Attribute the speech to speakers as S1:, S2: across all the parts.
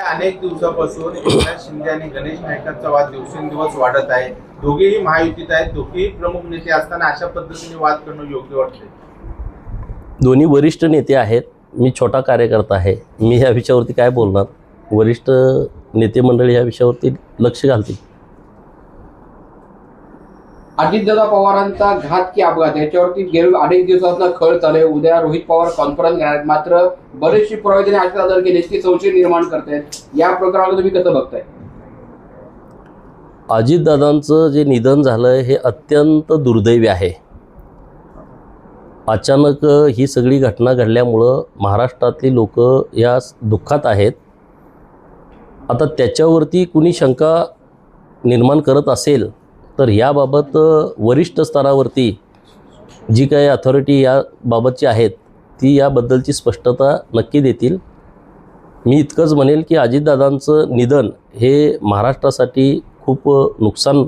S1: अनेक दिवसापासून एकनाथ शिंदे आणि गणेश नाईकांचा वाद दिवसेंदिवस वाढत आहे. दोघेही महायुतीत आहेत. दोघेही प्रमुख नेते असताना अशा पद्धतीने वाद करणं योग्य वाटते
S2: दोन्ही वरिष्ठ नेते आहेत. मी छोटा कार्यकर्ता आहे. मी ह्या विषयावरती काय बोलणार? वरिष्ठ नेते मंडळी ह्या विषयावरती लक्ष घालतील.
S3: अजितदादा पवारांचा घात की अपघात? याच्यावरती गेले अनेक दिवसातला खळ चालू आहे. उद्या रोहित पवार कॉन्फरन्स घेणार आहेत. मात्र बरेचशी पुरावे त्यांनी अजितदादा केले की संशय निर्माण करतायत. या प्रकरणाला तुम्ही कसं बघताय?
S2: अजितदादांचं जे निधन झालं आहे हे अत्यंत दुर्दैवी आहे. अचानक ही सगळी घटना घडल्यामुळं महाराष्ट्रातली लोक या दुःखात आहेत. आता त्याच्यावरती कुणी शंका निर्माण करत असेल तर याबाबत वरिष्ठ स्तरावरती जी काही अथॉरिटी याबाबतची आहेत ती याबद्दलची स्पष्टता नक्की देतील. मी इतकंच म्हणेल की अजितदादांचं निधन हे महाराष्ट्रासाठी खूप नुकसान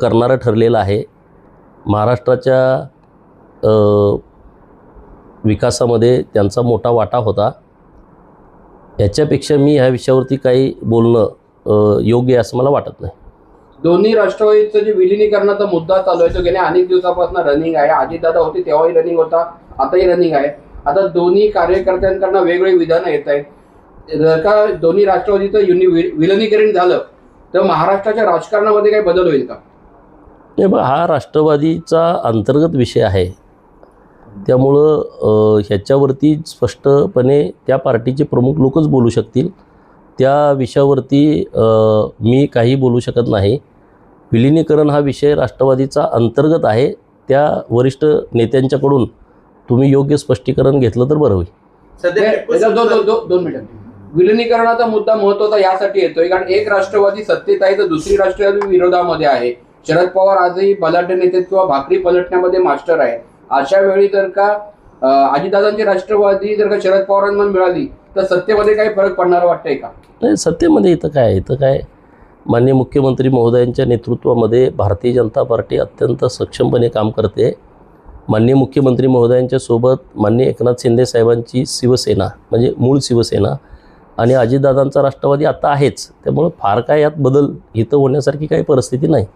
S2: करणारं ठरलेलं आहे. महाराष्ट्राच्या विकासामध्ये त्यांचा मोठा वाटा होता. याच्यापेक्षा मी ह्या विषयावरती काही बोलणं योग्य आहे असं मला वाटत नाही.
S3: दोन्ही राष्ट्रवादीचं जे विलिनीकरणाचा मुद्दा चालू आहे तो गेल्या अनेक दिवसापासून रनिंग आहे. अजितदादा होते तेव्हाही रनिंग होता आताही रनिंग आहे. आता दोन्ही कार्यकर्त्यांकडनं वेगवेगळी विधानं येत आहेत. जर का दोन्ही राष्ट्रवादीचं युनि वि- विलिनीकरण झालं तर महाराष्ट्राच्या राजकारणामध्ये काही बदल होईल का?
S2: नाही बघ हा राष्ट्रवादीचा अंतर्गत विषय आहे. त्यामुळं ह्याच्यावरती स्पष्टपणे त्या पार्टीचे प्रमुख लोकच बोलू शकतील. त्या विषयावरती मी काही बोलू शकत नाही. विलिनीकरण हा विषय राष्ट्रवादीचा अंतर्गत आहे. त्या वरिष्ठ नेत्यांच्याकडून तुम्ही योग्य स्पष्टीकरण घेतलं तर बरं होईल.
S3: दोन मिनिटं. विलिनीकरणाचा मुद्दा महत्त्वाचा यासाठी येतोय कारण एक राष्ट्रवादी सत्तेत आहे तर दुसरी राष्ट्रवादी विरोधामध्ये आहे. शरद पवार आजही बलाढ्य नेते किंवा भाकरी पलटण्यामध्ये मास्टर आहे. अशा वेळी जर का अजितदादांची राष्ट्रवादी जर का शरद पवारांना मिळाली तर सत्तेमध्ये काही फरक पडणार वाटतंय का?
S2: नाही सत्तेमध्ये इथं काय इथं काय माननीय मुख्यमंत्री महोदयांच्या नेतृत्वामध्ये भारतीय जनता पार्टी अत्यंत सक्षमपणे काम करते. माननीय मुख्यमंत्री महोदयांच्या सोबत माननीय एकनाथ शिंदे साहेबांची शिवसेना म्हणजे मूळ शिवसेना आणि अजितदादांचा राष्ट्रवादी आता आहेच. त्यामुळं फार काय यात बदल इथं होण्यासारखी काही परिस्थिती नाही.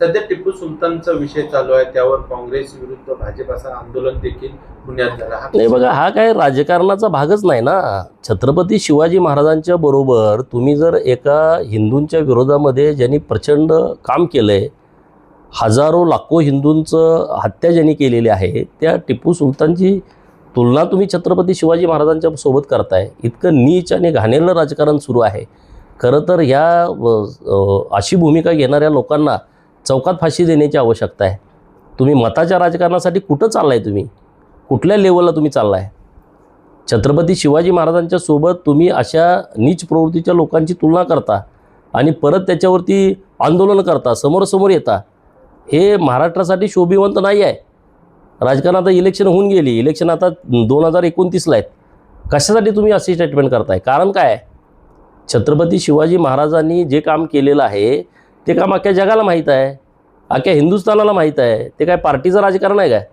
S1: सध्या टिपू सुलतानचा विषय चालू आहे त्यावर काँग्रेस विरुद्ध भाजप असं आंदोलन देखील पुण्यात झालं.
S2: नाही बघा हा काय राजकारणाचा भागच नाही ना. छत्रपती शिवाजी महाराजांच्या बरोबर तुम्ही जर एका हिंदूंच्या विरोधामध्ये ज्यांनी प्रचंड काम केलंय हजारो लाखो हिंदूंचं हत्या ज्यांनी केलेली आहे त्या टिपू सुलतानची तुलना तुम्ही छत्रपती शिवाजी महाराजांच्या सोबत करताय. इतकं नीच आणि घाणेरडं राजकारण सुरू आहे. खरं तर ह्या अशी भूमिका घेणाऱ्या लोकांना चौकात फाशी देण्याची आवश्यकता आहे. तुम्ही मताच्या राजकारणासाठी कुठं चाललाय तुम्ही? कुठल्या लेवलला तुम्ही चाललाय? छत्रपती शिवाजी महाराजांच्या सोबत तुम्ही अशा नीच प्रवृत्तीच्या लोकांची तुलना करता आणि परत त्याच्यावरती आंदोलन करता समोरासमोर येता हे महाराष्ट्रासाठी शोभिवंत नाही आहे. राजकारण आता इलेक्शन होऊन गेली. इलेक्शन आता दोन हजार एकोणतीसला आहेत. कशासाठी तुम्ही अशी स्टेटमेंट करताय? कारण काय छत्रपती शिवाजी महाराजांनी जे काम केलेलं आहे ते काम अख्ख्या जगाला माहीत आहे? अख्ख्या हिंदुस्थानाला माहीत आहे? ते काय पार्टीचं राजकारण आहे काय?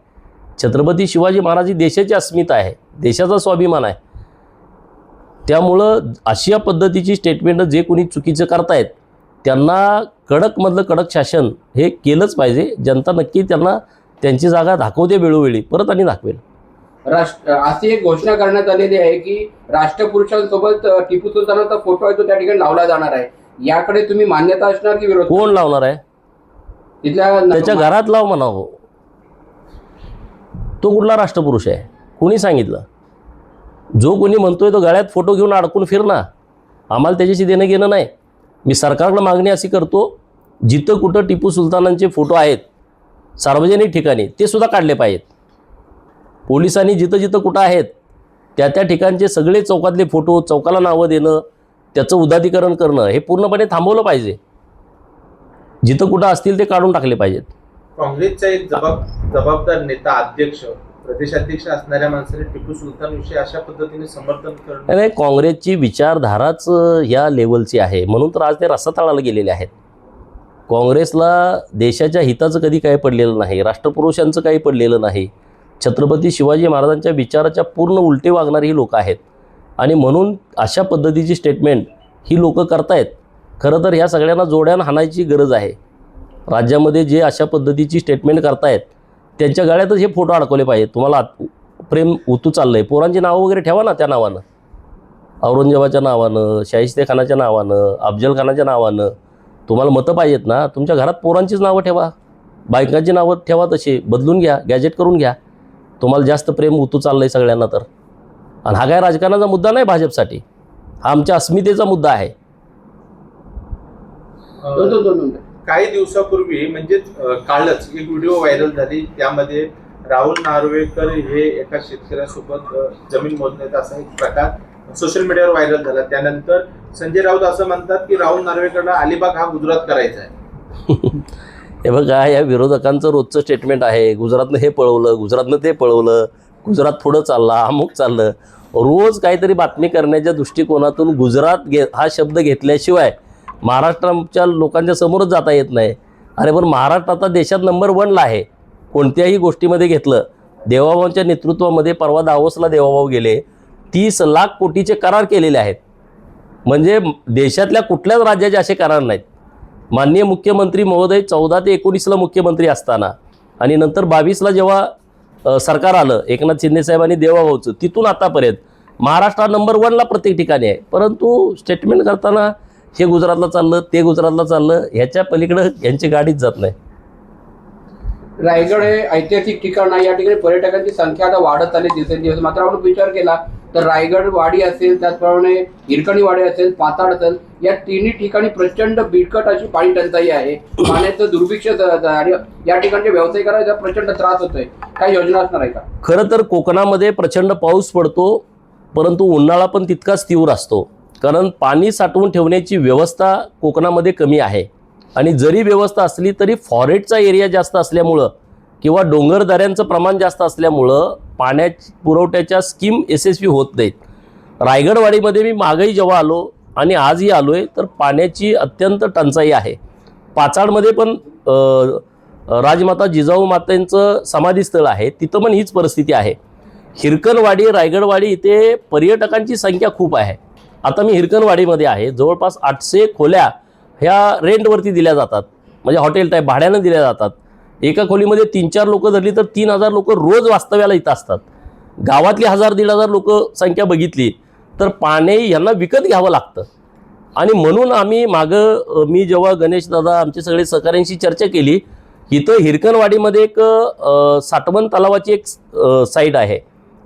S2: छत्रपती शिवाजी महाराज ही देशाची अस्मिता आहे. देशाचा स्वाभिमान आहे. त्यामुळं अशी या पद्धतीची स्टेटमेंट जे कोणी चुकीचं करतायत त्यांना कडकमधलं कडक शासन हे केलंच पाहिजे. जनता नक्की त्यांना त्यांची जागा दाखवते वेळोवेळी. परत आणि दाखवेल.
S3: राष्ट्र अशी एक घोषणा करण्यात आलेली आहे की राष्ट्रपुरुषांसोबत टिपू सुलतानाचा फोटो आहे तो त्या ठिकाणी लावला जाणार आहे. याकडे तुम्ही मान्यता असणार की विरोध
S2: कोण लावणार आहे?
S3: तिथल्या
S2: त्याच्या घरात लाव म्हणावं तो कुठला राष्ट्रपुरुष आहे? कोणी सांगितलं? जो कोणी म्हणतोय तो गळ्यात फोटो घेऊन अडकून फिर ना आम्हाला त्याच्याशी देणं घेणं नाही. मी सरकारकडं मागणी अशी करतो जिथं कुठं टिपू सुलतानांचे फोटो आहेत सार्वजनिक ठिकाणी ते सुद्धा काढले पाहिजेत. पोलिसांनी जिथं जिथं कुठं आहेत त्या त्या ठिकाणचे सगळे चौकातले फोटो चौकाला नावं देणं त्याचं उदातीकरण करणं हे पूर्णपणे थांबवलं पाहिजे. जिथं कुठं असतील ते काढून टाकले पाहिजेत.
S1: काँग्रेसचा एक जबाब जबाबदार नेता अध्यक्ष प्रदेशाध्यक्ष असणाऱ्या माणसाने टिपू सुलतान विषयी अशा पद्धतीने समर्थन करणं.
S2: नाही काँग्रेसची विचारधाराच या लेवलची आहे. म्हणून तर आज ते रस्तातळाला गेलेले आहेत. काँग्रेसला देशाच्या हिताचं कधी काही पडलेलं नाही राष्ट्रपुरुषांचं काही पडलेलं नाही. छत्रपती शिवाजी महाराजांच्या विचाराच्या पूर्ण उलटे वागणारी ही लोक आहेत. आणि म्हणून अशा पद्धतीची स्टेटमेंट ही लोक करतायत. खरं तर ह्या सगळ्यांना जोड्यानं हाणायची गरज आहे. राज्यामध्ये जे अशा पद्धतीची स्टेटमेंट करतायत त्यांच्या गळ्यातच हे फोटो अडकवले पाहिजे तुम्हाला आत- प्रेम उतू चाललं आहे पोरांची नावं वगैरे ठेवा ना त्या नावानं. औरंगजेबाच्या नावानं शाहिस्ते खानाच्या नावानं अफजल खानाच्या नावानं. तुम्हाला मतं पाहिजेत ना. तुमच्या घरात पोरांचीच नावं ठेवा. बायकांची नावं ठेवा तशी. बदलून घ्या. गॅजेट करून घ्या. तुम्हाला जास्त प्रेम उतू चाललं आहे सगळ्यांना तर. आणि हा काय राजकारणाचा मुद्दा नाही भाजपसाठी? हा आमच्या अस्मितेचा मुद्दा आहे.
S1: काही दिवसापूर्वी म्हणजेच अ, कालच एक व्हिडिओ व्हायरल झाली. त्यामध्ये राहुल नार्वेकर हे एका शेतकऱ्यासोबत जमीन मोजण्याचा असा एक प्रकार सोशल मीडियावर व्हायरल झाला. त्यानंतर संजय राऊत असं म्हणतात की राहुल नार्वेकरला अलिबाग हा गुजरात करायचा आहे.
S2: हे बघा या विरोधकांचं रोजचं स्टेटमेंट आहे. गुजरातनं हे पळवलं गुजरातनं ते पळवलं. गुजरात पुढं चालला अमुक चाललं. रोज काहीतरी बातमी करण्याच्या दृष्टिकोनातून गुजरात घे हा शब्द घेतल्याशिवाय महाराष्ट्राच्या लोकांच्या समोरच जाता येत नाही. अरे पण महाराष्ट्र आता देशात नंबर वनला आहे. कोणत्याही गोष्टीमध्ये घेतलं. देवाभाऊंच्या नेतृत्वामध्ये परवा दावोसला देवाभाऊ गेले. तीस लाख कोटीचे करार केलेले आहेत. म्हणजे देशातल्या कुठल्याच राज्याचे असे करार नाहीत. माननीय मुख्यमंत्री महोदय चौदा ते एकोणीसला मुख्यमंत्री असताना आणि नंतर बावीसला जेव्हा सरकार आलं एकनाथ शिंदे साहेबांनी देवाभाऊचं तिथून आतापर्यंत. महाराष्ट्र नंबर वनला प्रत्येक ठिकाणी आहे. परंतु स्टेटमेंट करताना हे गुजरातला चाललं ते गुजरातला चाललं ह्याच्या पलीकडं यांची गाडीच जात नाही.
S3: रायगड हे ऐतिहासिक ठिकाण आहे. या ठिकाणी पर्यटकांची संख्या आता वाढत आली दिवसेंदिवस. मात्र आपण विचार केला तर रायगड वाडी असेल त्याचप्रमाणे हिरकणी वाडी असेल पाताळ असेल या तिन्ही ठिकाणी प्रचंड बिकट अशी पाणी टंचाई आहे. पाण्याचं दुर्भिक्ष आणि या ठिकाणच्या व्यावसायिकांना प्रचंड त्रास होतोय. काय योजना असणार आहे का?
S2: खरं तर कोकणामध्ये प्रचंड पाऊस पडतो परंतु उन्हाळा पण तितकाच तीव्र असतो. कारण पाणी साठवून ठेवण्याची व्यवस्था कोकणामध्ये कमी आहे. आणि जरी व्यवस्था असली तरी फॉरेटचा एरिया जास्त असल्यामुळं किंवा डोंगरदऱ्यांचं प्रमाण जास्त असल्यामुळं पाण्या पुरवठ्याच्या स्कीम यशस्वी होत नाहीत. रायगडवाडीमध्ये मी मागही जेव्हा आलो आणि आजही आलो आहे तर पाण्याची अत्यंत टंचाई आहे. पाचाडमध्ये पण राजमाता जिजाऊ मातेंचं समाधीस्थळ आहे तिथं पण हीच परिस्थिती आहे. हिरकणवाडी रायगडवाडी इथे पर्यटकांची संख्या खूप आहे. आता मी हिरकणवाडीमध्ये आहे जवळपास आठशे खोल्या ह्या रेंटवरती दिल्या जातात. म्हणजे हॉटेल टाईप भाड्यानं दिल्या जातात. एका खोलीमध्ये तीन चार लोकं धरली तर तीन हजार लोक रोज वास्तव्याला इथं असतात. गावातली हजार दीड हजार लोक संख्या बघितली तर पाणी यांना विकत घ्यावं लागतं. आणि म्हणून आम्ही मागं मी जेव्हा गणेश दादा आमचे सगळे सहकाऱ्यांशी चर्चा केली इथं हिरकणवाडीमध्ये एक साठवण तलावाची एक साईट आहे.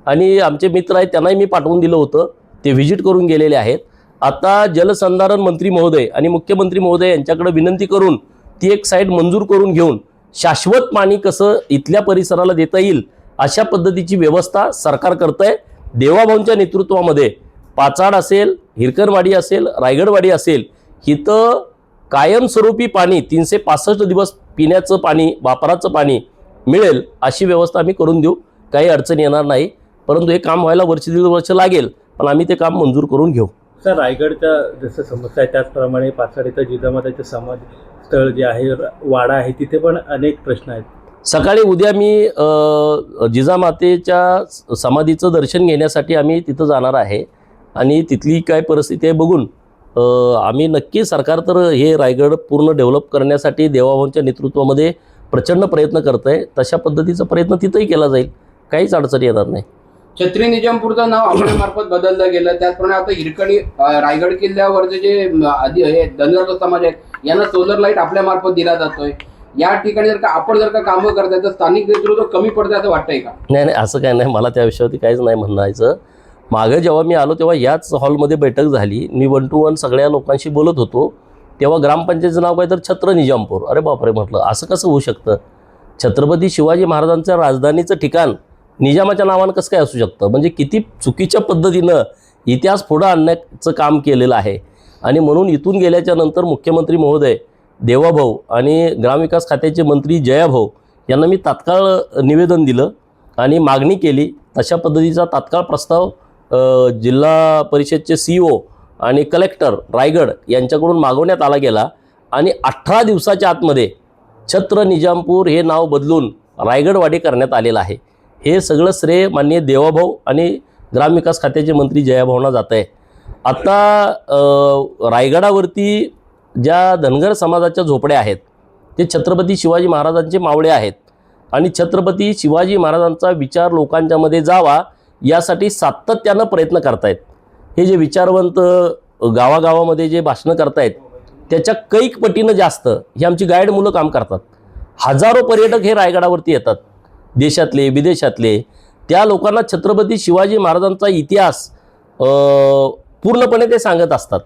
S2: आणि आमचे मित्र आहेत त्यांनाही मी पाठवून दिलं होतं. ते व्हिजिट करून गेलेले आहेत. आता जलसंधारण मंत्री महोदय आणि मुख्यमंत्री महोदय यांच्याकडे विनंती करून ती एक साईट मंजूर करून घेऊन शाश्वत पाणी कसं इथल्या परिसराला देता येईल अशा पद्धतीची व्यवस्था सरकार करतं आहे देवाभाऊंच्या नेतृत्वामध्ये पाचाड असेल हिरकरवाडी असेल रायगडवाडी असेल इथं कायमस्वरूपी पाणी तीनशे पासष्ट दिवस पिण्याचं पाणी वापराचं पाणी मिळेल अशी व्यवस्था आम्ही करून देऊ. काही अडचण येणार नाही. परंतु हे काम व्हायला वर्ष दीड वर्ष लागेल पण आम्ही ते काम मंजूर करून घेऊ.
S4: सर रायगडच्या जसं समस्या आहे त्याचप्रमाणे पाचाडीचं जिजामाताचं समाज स्थळ जे आहे वाडा आहे तिथे पण अनेक प्रश्न आहेत.
S2: सकाळी उद्या मी अ, जिजामातेच्या समाधीचं दर्शन घेण्यासाठी आम्ही तिथं जाणार आहे. आणि तिथली काय परिस्थिती आहे बघून अ, आम्ही नक्की सरकार तर हे रायगड पूर्ण डेव्हलप करण्यासाठी देवाभाऊंच्या नेतृत्वामध्ये प्रचंड प्रयत्न करत आहे तशा पद्धतीचा प्रयत्न तिथंही केला जाईल. काहीच अडचण येणार नाही.
S3: छत्री निजामपूरचं नाव आपल्यामार्फत बदललं गेलं. त्याचप्रमाणे आता हिरकणी रायगड किल्ल्यावरचे जे आधी हे धनगर समाज आहेत यांना सोलर लाइट आपल्या मार्फत दिला जातोय. या ठिकाणी जर का आपण जर का कामं करताय तर स्थानिक नेतृत्व कमी पडते असं वाटतंय का?
S2: नाही नाही असं काय नाही. मला त्या विषयावरती काहीच नाही म्हणायचं. मागं जेव्हा मी आलो तेव्हा याच हॉलमध्ये बैठक झाली. मी वन टू वन सगळ्या लोकांशी बोलत होतो. तेव्हा ग्रामपंचायतीचं नाव काय तर छत्र निजामपूर. अरे बापरे म्हटलं असं कसं होऊ शकतं? छत्रपती शिवाजी महाराजांच्या राजधानीचं ठिकाण निजामाच्या नावानं कसं काय असू शकतं? म्हणजे किती चुकीच्या पद्धतीनं इतिहास पुढं आणण्याचं काम केलेलं आहे. आणि म्हणून इथून गेल्याच्यानंतर मुख्यमंत्री महोदय देवाभाऊ आणि ग्रामविकास खात्याचे मंत्री जयाभाऊ यांना मी तात्काळ निवेदन दिलं आणि मागणी केली. तशा पद्धतीचा तात्काळ प्रस्ताव जिल्हा परिषदचे सी ओ आणि कलेक्टर रायगड यांच्याकडून मागवण्यात आला गेला आणि अठरा दिवसाच्या आतमध्ये छत्र निजामपूर हे नाव बदलून रायगडवाडी करण्यात आलेलं आहे. हे सगळं श्रेय माननीय देवाभाऊ आणि ग्रामविकास खात्याचे मंत्री जयाभावना जात आहे. आत्ता रायगडावरती ज्या धनगर समाजाच्या झोपड्या आहेत ते छत्रपती शिवाजी महाराजांचे मावळे आहेत आणि छत्रपती शिवाजी महाराजांचा विचार लोकांच्यामध्ये जावा यासाठी सातत्यानं प्रयत्न करतायत. हे जे विचारवंत गावागावामध्ये जे भाषणं करतायत त्याच्या कैक पटीनं जास्त ही आमची गाईड मुलं काम करतात. हजारो पर्यटक हे रायगडावरती येतात. देशातले विदेशातले त्या लोकांना छत्रपती शिवाजी महाराजांचा इतिहास पूर्णपणे ते सांगत असतात.